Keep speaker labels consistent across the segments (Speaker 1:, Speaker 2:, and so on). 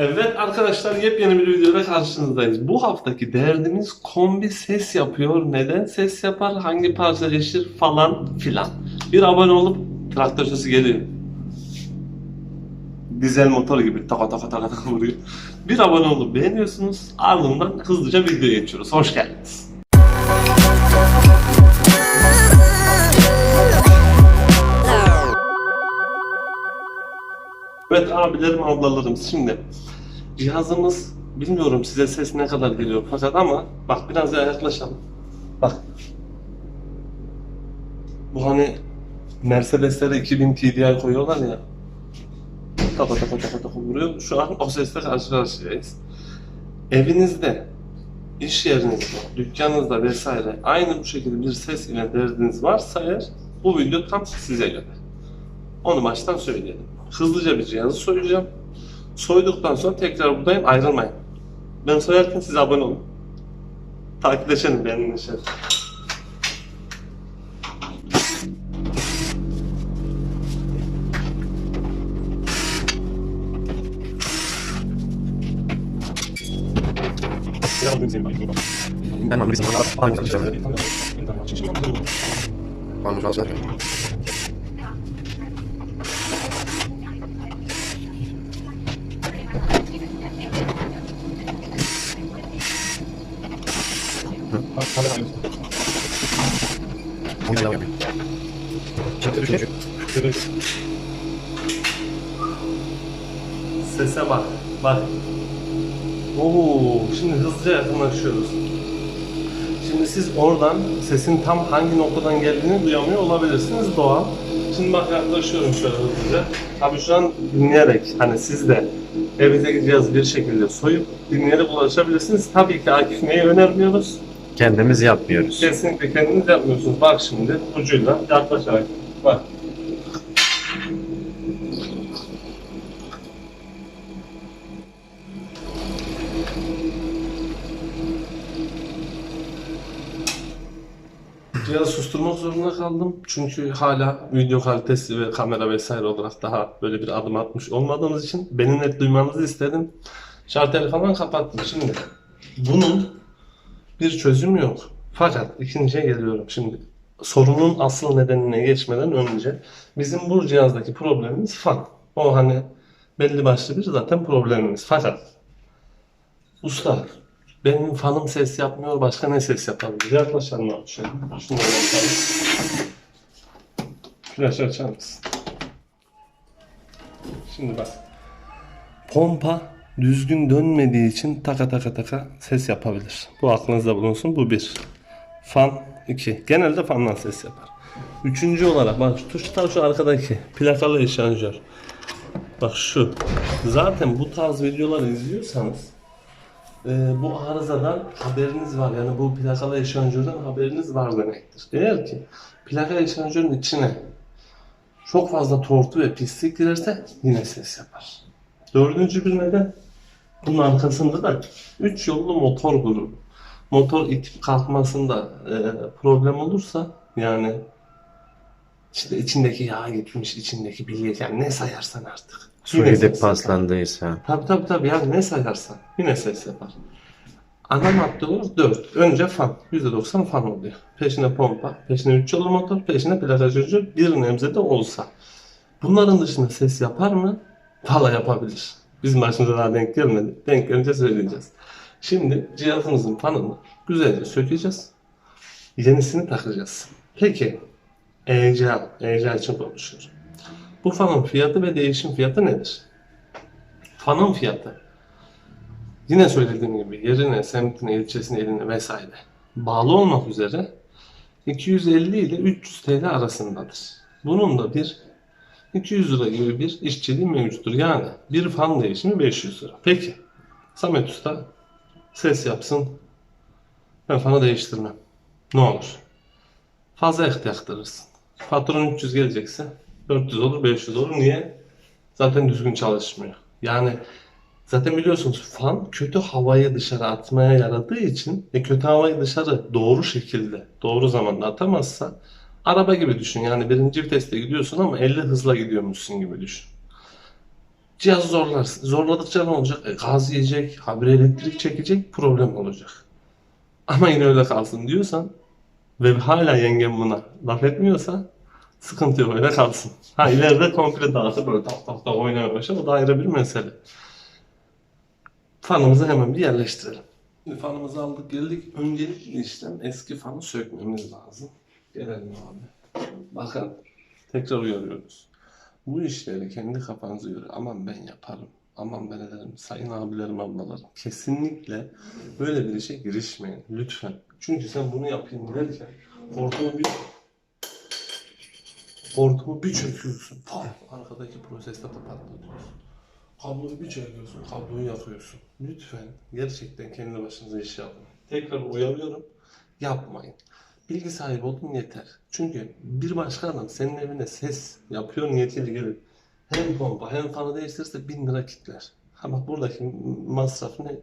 Speaker 1: Evet arkadaşlar yepyeni bir videoda karşınızdayız. Bu haftaki derdimiz kombi ses yapıyor. Neden ses yapar? Hangi parça değişir? Falan filan. Bir abone olup traktör sesi geliyor. Dizel motor gibi taka taka taka taka vuruyor. Bir abone olup beğeniyorsunuz. Ardından hızlıca videoya geçiyoruz. Hoş geldiniz. Evet abilerim ablalarım şimdi cihazımız bilmiyorum size ses ne kadar geliyor fakat ama bak biraz daha yaklaşalım. Bak. Bu hani Mercedes'lere 2000 TDI koyuyorlar ya. Taka taka taka taka vuruyor. Şu an o sesle karşı karşıyayız. Evinizde, iş yerinizde, dükkanınızda vesaire aynı bu şekilde bir ses ile derdiniz varsa eğer bu video tam size göre. Onu baştan söyleyelim. Hızlıca bir cihazı soyacağım. Soyduktan sonra tekrar buradayım ayrılmayın. Ben soyarken siz abone olun. Takipleşelim benimle şey.
Speaker 2: Ben onu bizim aynı çalışacağım. Anlamış devam yapayım. Şimdi düşün.
Speaker 1: Sese bak. Bak. Oo, şimdi hızlıca yakınlaşıyoruz. Şimdi siz oradan sesin tam hangi noktadan geldiğini duyamıyor olabilirsiniz doğal. Şimdi bak yaklaşıyorum şöyle hızlıca. Tabii şu an dinleyerek hani siz de evinizdeki cihazı bir şekilde soyup dinleyerek ulaşabilirsiniz. Tabii ki Akif neyi önermiyoruz?
Speaker 3: Kendimiz yapmıyoruz.
Speaker 1: Kesinlikle kendiniz yapmıyorsunuz. Bak şimdi ucuyla yaklaşarak. Bak. Cihazı susturmak zorunda kaldım. Çünkü hala video kalitesi ve kamera vesaire olarak daha böyle bir adım atmış olmadığımız için beni net duymanızı istedim. Şarteli falan kapattım. Şimdi bunun bir çözüm yok. Fakat ikinciye geliyorum şimdi. Sorunun asıl nedenine geçmeden önce bizim bu cihazdaki problemimiz fan. O hani belli başlı bir zaten problemimiz. Fakat usta benim fanım ses yapmıyor başka ne ses yapabilir? Yaklaşalım abi şöyle. Flash açar mısın? Şimdi bak. Pompa düzgün dönmediği için taka taka taka ses yapabilir. Bu aklınızda bulunsun. Bu bir. Fan 2. Genelde fandan ses yapar. Üçüncü olarak bak şu tuş tam şu arkadaki plakalı eşanjör. Bak şu. Zaten bu tarz videoları izliyorsanız e, bu arızadan haberiniz var. Yani bu plakalı eşanjörden haberiniz var demektir. Eğer ki plaka eşanjörün içine çok fazla tortu ve pislik girerse yine ses yapar. Dördüncü bir neden bunun arkasında da 3 yollu motor grubu. Motor itip kalkmasında e, problem olursa yani işte içindeki yağ gitmiş, içindeki bilye yani ne sayarsan artık.
Speaker 3: Su
Speaker 1: yapar.
Speaker 3: paslandıysa.
Speaker 1: Tabii tabii tabii yani ne sayarsan yine ses yapar. Ana madde olarak 4. Önce fan. %90 fan oluyor. Peşine pompa, peşine 3 yolu motor, peşine plakajörcü bir nebze de olsa. Bunların dışında ses yapar mı? Valla yapabilir. Bizim başımıza daha denk gelmedi. Denk gelince söyleyeceğiz. Şimdi cihazımızın fanını güzelce sökeceğiz. Yenisini takacağız. Peki ECA, ECA için konuşuyorum. Bu fanın fiyatı ve değişim fiyatı nedir? Fanın fiyatı yine söylediğim gibi yerine, semtine, ilçesine, eline vesaire bağlı olmak üzere 250 ile 300 TL arasındadır. Bunun da bir 200 lira gibi bir işçiliği mevcuttur. Yani bir fan değişimi 500 lira. Peki Samet Usta ses yapsın ben fanı değiştirmem. Ne olur? Fazla yaklaştırırsın. Patron 300 gelecekse 400 olur 500 olur. Niye? Zaten düzgün çalışmıyor. Yani zaten biliyorsunuz fan kötü havayı dışarı atmaya yaradığı için e, kötü havayı dışarı doğru şekilde doğru zamanda atamazsa araba gibi düşün. Yani birinci viteste gidiyorsun ama 50 hızla gidiyormuşsun gibi düşün. Cihaz zorlarsın. Zorladıkça ne olacak? E, gaz yiyecek, habire elektrik çekecek, problem olacak. Ama yine öyle kalsın diyorsan ve hala yengem buna laf etmiyorsa sıkıntı yok öyle kalsın. Ha ileride komple dağıtıp böyle tak tak tak oynamaya başlar. O da ayrı bir mesele. Fanımızı hemen bir yerleştirelim. Fanımızı aldık geldik. Öncelikli işlem eski fanı sökmemiz lazım. Gelelim abi. Bakın tekrar uyarıyoruz. Bu işleri kendi kafanıza göre aman ben yaparım. Aman ben ederim. Sayın abilerim ablalarım. Kesinlikle böyle bir işe girişmeyin. Lütfen. Çünkü sen bunu yapayım derken hortumu bir hortumu bir çekiyorsun. Pat! Arkadaki proseste patlatıyorsun. Kabloyu bir çekiyorsun, kabloyu yakıyorsun. Lütfen gerçekten kendi başınıza iş yapın. Tekrar uyarıyorum, yapmayın. Bilgi sahibi olun yeter. Çünkü bir başka adam senin evine ses yapıyor niyetiyle gelip hem pompa hem fanı değiştirirse 1000 lira kitler. Bak buradaki masraf ne?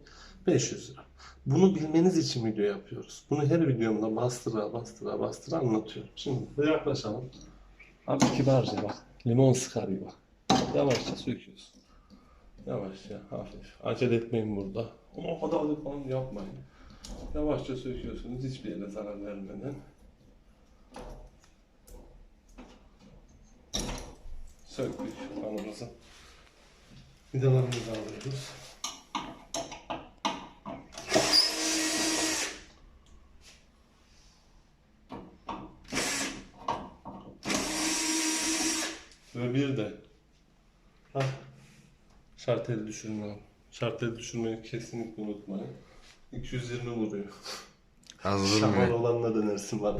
Speaker 1: 500 lira. Bunu bilmeniz için video yapıyoruz. Bunu her videomda bastıra bastıra bastıra anlatıyorum. Şimdi buraya yaklaşalım. Abi kibarca bak. Limon sıkar gibi bak. Yavaşça söküyorsun. Yavaşça, hafif. Acele etmeyin burada. Ama o kadar da falan yapmayın. Yavaşça söküyorsunuz hiçbir yere zarar vermeden. Söktük fanımızı. Vidalarımızı alıyoruz. Ve bir de Hah. Şarteli düşürme. Şarteli düşürmeyi kesinlikle unutmayın. 220 vuruyor.
Speaker 3: Hazır
Speaker 1: Şamal
Speaker 3: mı?
Speaker 1: olanla dönersin bana.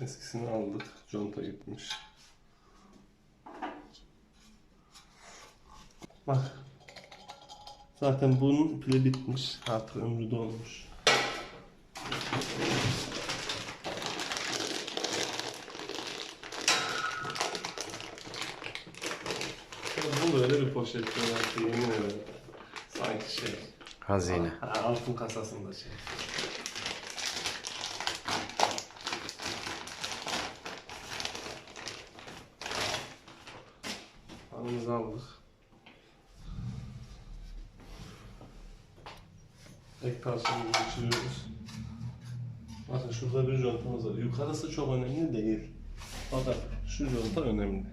Speaker 1: Eskisini aldık. Conta gitmiş. Bak. Zaten bunun pili bitmiş. Artık ömrü dolmuş. Bu poşet böyle yemin ederim. Sanki şey.
Speaker 3: Hazine.
Speaker 1: Ha, altın kasasında şey. Anımızı aldık. Ek parçamızı geçiriyoruz. Bakın şurada bir contamız var. Yukarısı çok önemli değil. Fakat şu conta önemli.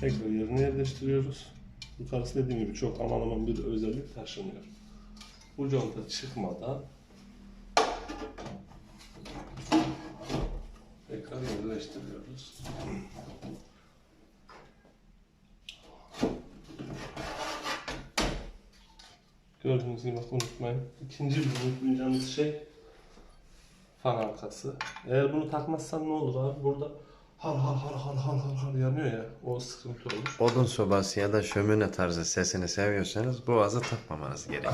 Speaker 1: Tekrar yerine yerleştiriyoruz. Yukarısı dediğim gibi çok aman aman bir özellik taşımıyor. Bu conta çıkmadan tekrar yerleştiriyoruz. Gördüğünüz gibi unutmayın. İkinci bir unutmayacağınız şey fan arkası. Eğer bunu takmazsan ne olur abi? Burada har har har har har har har yanıyor ya. O sıkıntı olur.
Speaker 3: Odun sobası ya da şömine tarzı sesini seviyorsanız boğazı takmamanız gerekiyor.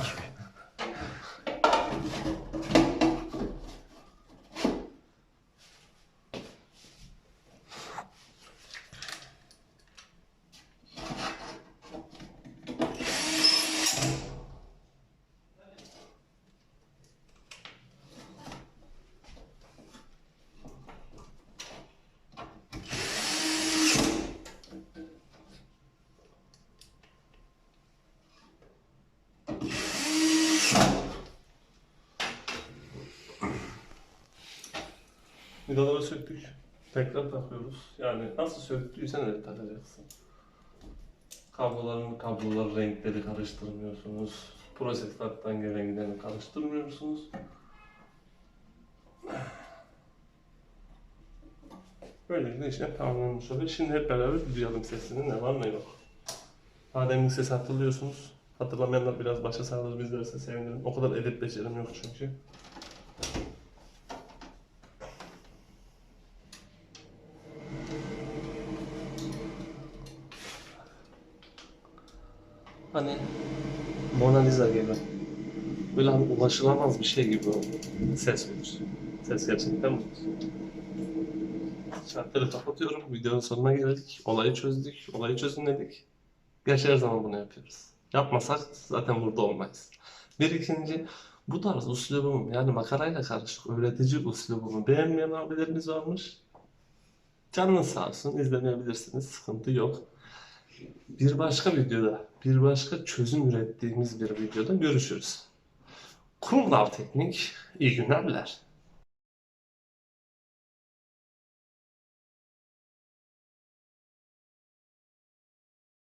Speaker 1: Vidaları söktük. Tekrar takıyoruz. Yani nasıl söktüysen öyle takacaksın. Kabloların kablolar renkleri karıştırmıyorsunuz. Proseslerden gelen gideni karıştırmıyorsunuz. Böylelikle işlem tamamlanmış oluyor. Şimdi hep beraber duyalım sesini ne var ne yok. Adem'in sesi hatırlıyorsunuz. Hatırlamayanlar biraz başa sağlar bizlerse sevinirim. O kadar edit becerim yok çünkü. Hani Mona Lisa gibi. Böyle hani ulaşılamaz bir şey gibi oldu. Ses verir. Ses gerçekten verir. Şartları kapatıyorum. Videonun sonuna geldik. Olayı çözdük. Olayı çözümledik. Gerçi her zaman bunu yapıyoruz. Yapmasak zaten burada olmayız. Bir ikinci bu tarz uslubumu yani makarayla karışık öğretici uslubumu beğenmeyen abilerimiz varmış. Canınız sağ olsun izlemeyebilirsiniz. Sıkıntı yok. Bir başka videoda bir başka çözüm ürettiğimiz bir videoda görüşürüz. Kumlav teknik iyi günler diler.